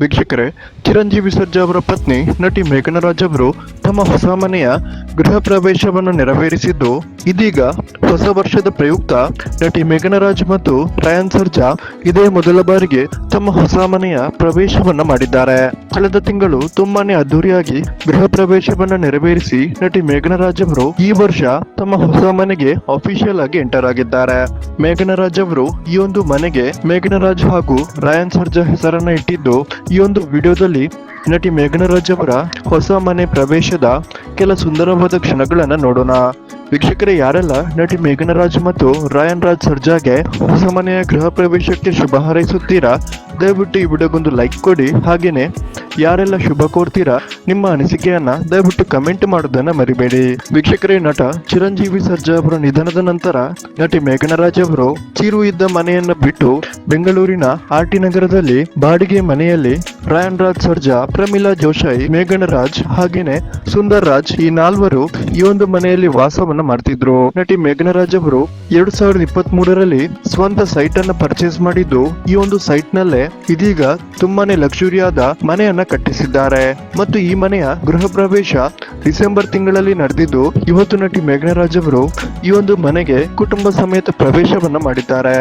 ವೀಕ್ಷಕರೇ ಚಿರಂಜೀವಿ ಸರ್ಜಾ ಅವರ ಪತ್ನಿ ನಟಿ ಮೇಘನರಾಜ್ ಅವರು ತಮ್ಮ ಹೊಸ ಮನೆಯ ಗೃಹ ಪ್ರವೇಶವನ್ನು ನೆರವೇರಿಸಿದ್ದು ಇದೀಗ ಹೊಸ ವರ್ಷದ ಪ್ರಯುಕ್ತ ನಟಿ ಮೇಘನರಾಜ್ ಮತ್ತು ರಯಾನ್ ಸರ್ಜಾ ಇದೇ ಮೊದಲ ಬಾರಿಗೆ ತಮ್ಮ ಹೊಸ ಮನೆಯ ಪ್ರವೇಶವನ್ನ ಮಾಡಿದ್ದಾರೆ. ಕಳೆದ ತಿಂಗಳು ತುಂಬಾನೇ ಅದ್ದೂರಿಯಾಗಿ ಗೃಹ ಪ್ರವೇಶವನ್ನ ನೆರವೇರಿಸಿ ನಟಿ ಮೇಘನರಾಜ್ ಅವರು ಈ ವರ್ಷ ತಮ್ಮ ಹೊಸ ಮನೆಗೆ ಅಫಿಷಿಯಲ್ ಆಗಿ ಎಂಟರ್ ಆಗಿದ್ದಾರೆ. ಮೇಘನರಾಜ್ ಅವರು ಈ ಒಂದು ಮನೆಗೆ ಮೇಘನರಾಜ್ ಹಾಗೂ ರಯಾನ್ ಸರ್ಜಾ ಹೆಸರನ್ನ ಇಟ್ಟಿದ್ದು ಈ ಒಂದು ವಿಡಿಯೋದಲ್ಲಿ ನಟಿ ಮೇಘನರಾಜ್ ಅವರ ಹೊಸ ಮನೆ ಪ್ರವೇಶದ ಕೆಲ ಸುಂದರವಾದ ಕ್ಷಣಗಳನ್ನ ನೋಡೋಣ. ವೀಕ್ಷಕರೇ, ಯಾರೆಲ್ಲ ನಟಿ ಮೇಘನರಾಜ್ ಮತ್ತು ರಾಯನ್ ರಾಜ್ ಸರ್ಜಾಗೆ ಹೊಸ ಮನೆಯ ಗೃಹ ಪ್ರವೇಶಕ್ಕೆ ಶುಭ ಹಾರೈಸುತ್ತೀರಾ? ದಯವಿಟ್ಟು ಈ ವಿಡಿಯೋಗೊಂದು ಲೈಕ್ ಕೊಡಿ. ಹಾಗೆಯೇ ಯಾರೆಲ್ಲ ಶುಭ ಕೋರ್ತೀರಾ? ನಿಮ್ಮ ಅನಿಸಿಕೆಯನ್ನ ದಯವಿಟ್ಟು ಕಮೆಂಟ್ ಮಾಡೋದನ್ನ ಮರಿಬೇಡಿ. ವೀಕ್ಷಕರೇ, ನಟ ಚಿರಂಜೀವಿ ಸರ್ಜಾ ಅವರ ನಿಧನದ ನಂತರ ನಟಿ ಮೇಘನರಾಜ್ ಅವರು ಚಿರು ಇದ್ದ ಮನೆಯನ್ನ ಬಿಟ್ಟು ಬೆಂಗಳೂರಿನ ಆರ್ ಟಿ ನಗರದಲ್ಲಿ ಬಾಡಿಗೆ ಮನೆಯಲ್ಲಿ ರಾಯನ್ ರಾಜ್ ಸರ್ಜಾ, ಪ್ರಮೀಲಾ ಜೋಶಾಯಿ ಮೇಘನರಾಜ್ ಹಾಗೇನೆ ಸುಂದರ್ ರಾಜ್ ಈ ನಾಲ್ವರು ಈ ಒಂದು ಮನೆಯಲ್ಲಿ ವಾಸವನ್ನ ಮಾಡ್ತಿದ್ರು. ನಟಿ ಮೇಘನರಾಜ್ ಅವರು ಎರಡ್ ಸಾವಿರದ ಇಪ್ಪತ್ತ್ ಮೂರರಲ್ಲಿ ಸ್ವಂತ ಸೈಟ್ ಅನ್ನ ಪರ್ಚೇಸ್ ಮಾಡಿದ್ದು ಈ ಒಂದು ಸೈಟ್ ನಲ್ಲೇ ಇದೀಗ ತುಂಬಾನೇ ಲಕ್ಷುರಿಯಾದ ಮನೆಯನ್ನ ಕಟ್ಟಿಸಿದ್ದಾರೆ. ಮತ್ತು ಈ ಮನೆಯ ಗೃಹ ಪ್ರವೇಶ ಡಿಸೆಂಬರ್ ತಿಂಗಳಲ್ಲಿ ನಡೆದಿದ್ದು, ಇವತ್ತು ನಟಿ ಮೇಘನರಾಜ್ ಅವರು ಈ ಒಂದು ಮನೆಗೆ ಕುಟುಂಬ ಸಮೇತ ಪ್ರವೇಶವನ್ನ ಮಾಡಿದ್ದಾರೆ.